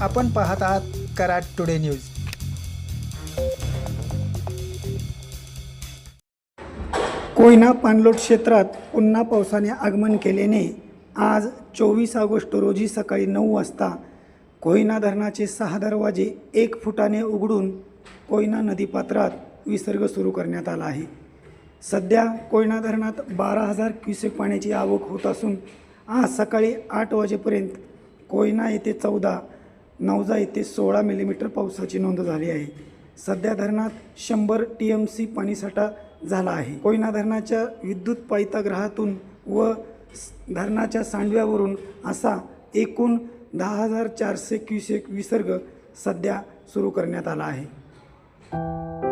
आपण पाहत आहात कराड टुडे न्यूज. कोयना पाणलोट क्षेत्रात पुन्हा पावसाने आगमन केल्याने आज चोवीस ऑगस्ट रोजी सकाळी नऊ वाजता कोयना धरणाचे सहा दरवाजे एक फुटाने उघडून कोयना नदीपात्रात विसर्ग सुरू करण्यात आला आहे. सध्या कोयना धरणात बारा हजार क्युसेक पाण्याची आवक होत असून आज सकाळी आठ वाजेपर्यंत कोयना येथे चौदा नवजा येथे सोळा मिलीमीटर पावसाची नोंद झाली आहे. सध्या धरणात शंभर टी एम सी पाणीसाठा झाला आहे. कोयना धरणाच्या विद्युत पायताग्रहातून व धरणाच्या सांडव्यावरून असा एकूण दहा हजार चारशे क्युसेक विसर्ग सध्या सुरू करण्यात आला आहे.